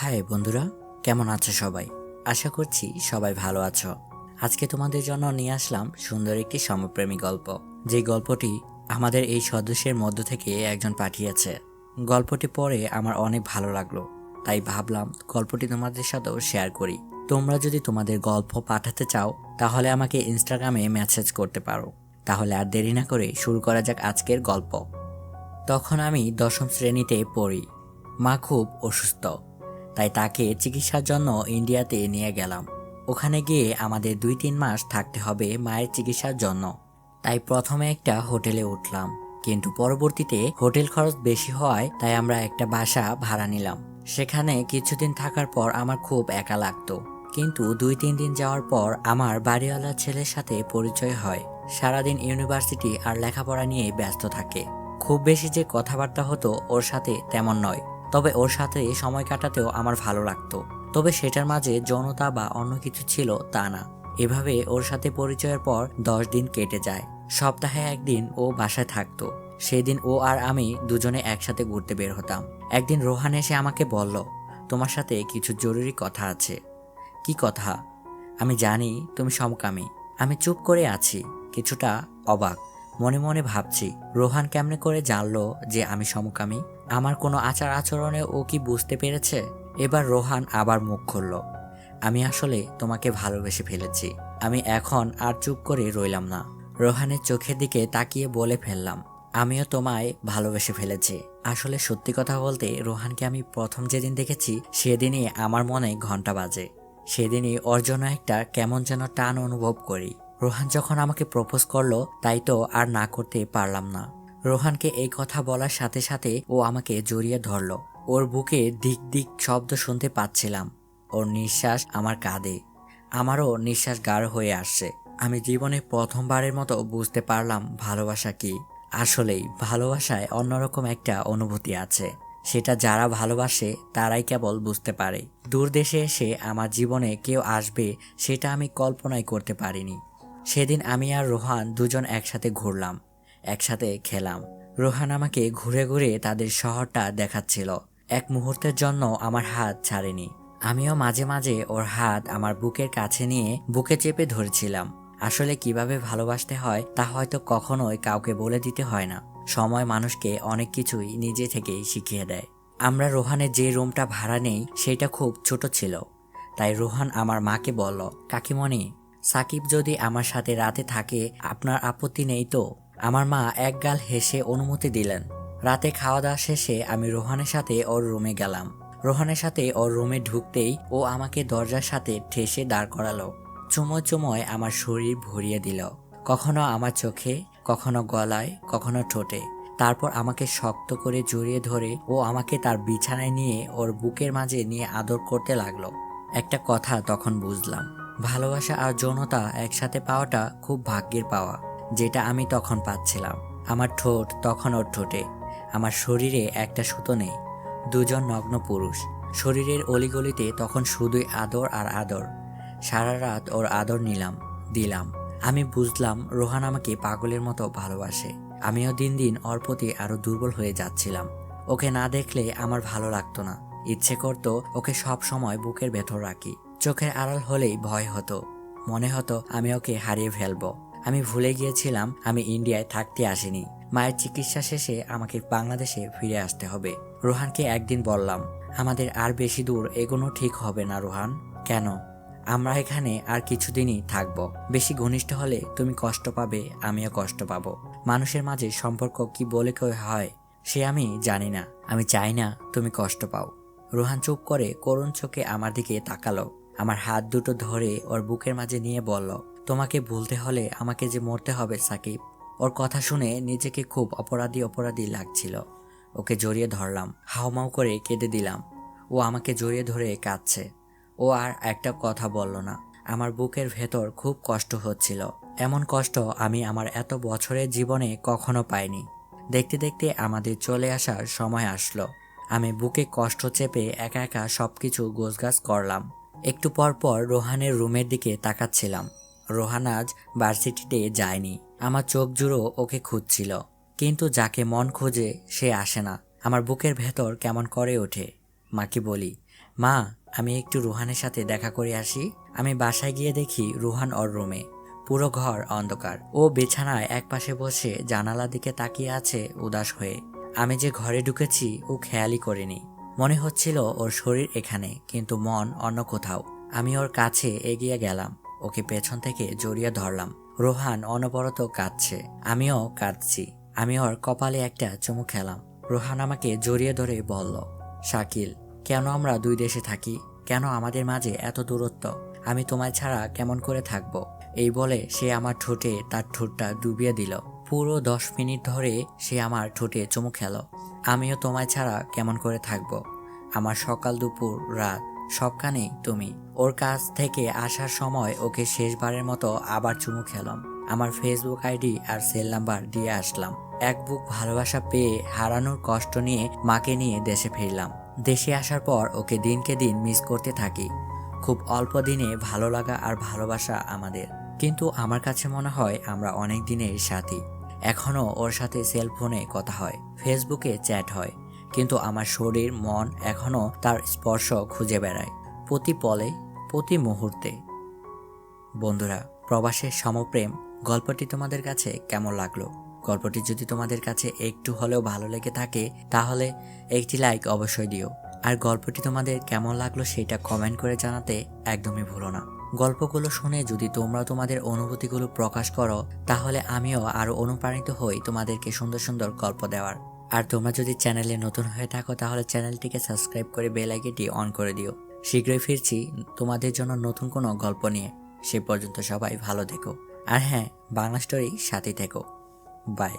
High বন্ধুরা, কেমন আছো সবাই? আশা করছি সবাই ভালো আছো। আজকে তোমাদের জন্য নিয়ে আসলাম সুন্দর একটি সমপ্রেমী গল্প। যে গল্পটি আমাদের এই সদস্যের মধ্য থেকে একজন পাঠিয়েছে। গল্পটি পড়ে আমার অনেক ভালো লাগল, তাই ভাবলাম গল্পটি তোমাদের সাথেও শেয়ার করি। তোমরা যদি তোমাদের গল্প পাঠাতে চাও, তাহলে আমাকে ইনস্টাগ্রামে মেসেজ করতে পারো। তাহলে আর দেরি না করে শুরু করা যাক আজকের গল্প। তখন আমি দশম শ্রেণীতে পড়ি। মা খুব অসুস্থ। তাই তাকে চিকিৎসার জন্য ইন্ডিয়াতে নিয়ে গেলাম। ওখানে গিয়ে আমাদের দুই তিন মাস থাকতে হবে মায়ের চিকিৎসার জন্য। তাই প্রথমে একটা হোটেলে উঠলাম। কিন্তু পরবর্তীতে হোটেল খরচ বেশি হওয়ায় তাই আমরা একটা বাসা ভাড়া নিলাম। সেখানে কিছুদিন থাকার পর আমার খুব একা লাগতো। কিন্তু দুই তিন দিন যাওয়ার পর আমার বাড়িওয়ালা ছেলের সাথে পরিচয় হয়। সারাদিন ইউনিভার্সিটি আর লেখাপড়া নিয়ে ব্যস্ত থাকে। খুব বেশি যে কথাবার্তা হতো ওর সাথে তেমন নয়। তবে ওর সাথে সময় কাটাতেও আমার ভালো লাগতো। তবে সেটার মাঝে যৌনতা বা অন্য কিছু ছিল তা না। এভাবে ওর সাথে পরিচয়ের পর দশ দিন কেটে যায়। সপ্তাহে একদিন ও বাসায় থাকতো। সেদিন ও আর আমি দুজনে একসাথে ঘুরতে বের হতাম। একদিন রোহান এসে আমাকে বলল, তোমার সাথে কিছু জরুরি কথা আছে। কি কথা? আমি জানি, তুমি সমকামী। আমি চুপ করে আছি, কিছুটা অবাক। মনে মনে ভাবছি, রোহান কেমনে করে জানলো যে আমি সমকামী? আমার কোনো আচার আচরণে ও কি বুঝতে পেরেছে? এবার রোহান আবার মুখ খুলল। আমি আসলে তোমাকে ভালোবেসে ফেলেছি। আমি এখন আর চুপ করে রইলাম না। রোহানের চোখের দিকে তাকিয়ে বলে ফেললাম, আমিও তোমায় ভালোবেসে ফেলেছি। আসলে সত্যি কথা বলতে রোহানকে আমি প্রথম যেদিন দেখেছি, সেদিনই আমার মনে ঘণ্টা বাজে। সেদিনই ওর জন্য একটা কেমন যেন টান অনুভব করি। রোহান যখন আমাকে প্রপোজ করল, তাই তো আর না করতে পারলাম না। রোহানকে এই কথা বলার সাথে সাথে ও আমাকে জড়িয়ে ধরলো। ওর বুকে দিক দিক শব্দ শুনতে পাচ্ছিলাম। ওর নিঃশ্বাস আমার কাঁধে। আমারও নিঃশ্বাস গাঢ় হয়ে আসছে। আমি জীবনে প্রথমবারের মতো বুঝতে পারলাম ভালোবাসা কি। আসলেই ভালোবাসায় অন্যরকম একটা অনুভূতি আছে। সেটা যারা ভালোবাসে, তারাই কেবল বুঝতে পারে। দূর দেশে এসে আমার জীবনে কেউ আসবে, সেটা আমি কল্পনাই করতে পারিনি। সেদিন আমি আর রোহান দুজন একসাথে ঘুরলাম। একসাথে খেলাম। রোহান আমাকে ঘুরে ঘুরে তাদের শহরটা দেখাচ্ছিল। এক মুহূর্তের জন্য আমার হাত ছাড়েনি। আমিও মাঝে মাঝে ওর হাত আমার বুকের কাছে নিয়ে বুকে চেপে ধরেছিলাম। আসলে কীভাবে ভালোবাসতে হয় তা হয়তো কখনোই কাউকে বলে দিতে হয় না। সময় মানুষকে অনেক কিছুই নিজে থেকেই শিখিয়ে দেয়। আমরা রোহানের যে রুমটা ভাড়া নেই, সেটা খুব ছোট ছিল। তাই রোহান আমার মাকে বলল, কাকিমণি, সাকিব যদি আমার সাথে রাতে থাকে, আপনার আপত্তি নেই তো? আমার মা এক গাল হেসে অনুমতি দিলেন। রাতে খাওয়া দাওয়া শেষে আমি রোহানের সাথে ওর রুমে গেলাম। রোহানের সাথে ওর রুমে ঢুকতেই ও আমাকে দরজার সাথে ঠেসে দাঁড় করালো। চুমোয় চুমোয় আমার শরীর ভরিয়ে দিল। কখনো আমার চোখে, কখনো গলায়, কখনো ঠোঁটে। তারপর আমাকে শক্ত করে জড়িয়ে ধরে ও আমাকে তার বিছানায় নিয়ে ওর বুকের মাঝে নিয়ে আদর করতে লাগল। একটা কথা তখন বুঝলাম। ভালোবাসা আর যৌনতা একসাথে পাওয়াটা খুব ভাগ্যের পাওয়া। যেটা আমি তখন পাচ্ছিলাম। আমার ঠোঁট তখন ওর ঠোঁটে। আমার শরীরে একটা সুতো নেই। দুজন নগ্ন পুরুষ। শরীরের অলিগলিতে তখন শুধুই আদর আর আদর। সারা রাত ওর আদর নিলাম, দিলাম। আমি বুঝলাম রোহান আমাকে পাগলের মতো ভালোবাসে। আমিও দিন দিন ওর প্রতি আরও দুর্বল হয়ে যাচ্ছিলাম। ওকে না দেখলে আমার ভালো লাগতো না। ইচ্ছে করতো ওকে সব সময় বুকের ভেতর রাখি। চোখের আড়াল হলেই ভয় হতো। মনে হতো আমি ওকে হারিয়ে ফেলব। আমি ভুলে গিয়েছিলাম আমি ইন্ডিয়ায় থাকতে আসিনি। মায়ের চিকিৎসা শেষে আমাকে বাংলাদেশে ফিরে আসতে হবে। রোহানকে একদিন বললাম, আমাদের আর বেশি দূর এগোনো ঠিক হবে না, রোহান। কেন? আমরা এখানে আর কিছুদিনই থাকব। বেশি ঘনিষ্ঠ হলে তুমি কষ্ট পাবে, আমিও কষ্ট পাবো। মানুষের মাঝে সম্পর্ক কি বলে কেউ হয়, সে আমি জানি না। আমি চাই না তুমি কষ্ট পাও। রোহান চুপ করে করুণ চোখে আমার দিকে তাকালো। আমার হাত দুটো ধরে ওর বুকের মাঝে নিয়ে বলল তোমাকে ভুলতে হলে আমাকে যে মরতে হবে, সাকিব, ওর কথা শুনে নিজেকে খুব অপরাধী অপরাধী লাগছিল। ওকে জড়িয়ে ধরলাম হাওমাও করে কেঁদে দিলাম। ও আমাকে জড়িয়ে ধরে কাঁদছে। ও আর একটা কথা বলল না। আমার বুকের ভেতর খুব কষ্ট হচ্ছিল। এমন কষ্ট আমি আমার এত বছরের জীবনে কখনো পাইনি। দেখতে দেখতে আমাদের চলে আসার সময় আসলো। আমি বুকে কষ্ট চেপে একা একা সবকিছু গোছগাছ করলাম। একটু পর পর রোহানের রুমের দিকে তাকাচ্ছিলাম। রোহান আজ ভার্সিটিতে যায়নি। আমার চোখ জুড়ো ওকে খুঁজছিল। কিন্তু যাকে মন খোঁজে, সে আসে না। আমার বুকের ভেতর কেমন করে ওঠে। মাকে বলি, মা, আমি একটু রুহানের সাথে দেখা করে আসি। আমি বাসায় গিয়ে দেখি রুহান ওর রুমে। পুরো ঘর অন্ধকার। ও বিছানায় একপাশে বসে জানালা দিকে তাকিয়ে আছে উদাস হয়ে। আমি যে ঘরে ঢুকেছি, ও খেয়ালই করিনি। মনে হচ্ছিল ওর শরীর এখানে, কিন্তু মন অন্য কোথাও। আমি ওর কাছে এগিয়ে গেলাম। ওকে পেছন থেকে জড়িয়ে ধরলাম। রোহান অনবরত কাঁদছে। আমিও কাঁদছি। আমি ওর কপালে একটা চুমু খেলাম। রোহান আমাকে জড়িয়ে ধরে বলল, শাকিল, কেন আমরা দুই দেশে থাকি? কেন আমাদের মাঝে এত দূরত্ব? আমি তোমায় ছাড়া কেমন করে থাকব? এই বলে সে আমার ঠোঁটে তার ঠোঁটটা ডুবিয়ে দিল। পুরো দশ মিনিট ধরে সে আমার ঠোঁটে চুমু খেল। আমিও তোমায় ছাড়া কেমন করে থাকব? আমার সকাল দুপুর রাত সবখানেই তুমি। ওর কাছ থেকে আসার সময় ওকে শেষবারের মতো আবার চুমু খেলাম। আমার ফেসবুক আইডি আর সেল নাম্বার দিয়ে আসলাম। এক বুক ভালোবাসা পেয়ে হারানোর কষ্ট নিয়ে মাকে নিয়ে দেশে ফিরলাম। দেশে আসার পর ওকে দিনকে দিন মিস করতে থাকি। খুব অল্প দিনে ভালো লাগা আর ভালোবাসা আমাদের। কিন্তু আমার কাছে মনে হয় আমরা অনেক দিনের সাথী। এখনও ওর সাথে সেল ফোনে কথা হয়। ফেসবুকে চ্যাট হয়। কিন্তু আমার শরীর, মন এখনও তার স্পর্শ খুঁজে বেড়ায় প্রতি পলে, প্রতি মুহূর্তে। বন্ধুরা, প্রবাসের সমপ্রেম গল্পটি তোমাদের কাছে কেমন লাগল? গল্পটি যদি তোমাদের কাছে একটু হলেও ভালো লেগে থাকে, তাহলে একটি লাইক অবশ্যই দিও। আর গল্পটি তোমাদের কেমন লাগল সেটা কমেন্ট করে জানাতে একদমই ভুলো না। গল্পগুলো শুনে যদি তোমরা তোমাদের অনুভূতিগুলো প্রকাশ করো, তাহলে আমিও আরও অনুপ্রাণিত হই তোমাদেরকে সুন্দর সুন্দর গল্প দেওয়ার। আর তোমরা যদি চ্যানেলে নতুন হয়ে থাকো, তাহলে চ্যানেলটিকে সাবস্ক্রাইব করে বেল আইকনটি অন করে দিও। শীঘ্রই ফিরছি তোমাদের জন্য নতুন কোনো গল্প নিয়ে। সে পর্যন্ত সবাই ভালো থেকো। আর হ্যাঁ বাংলা স্টোরি সাথে থেকো। বাই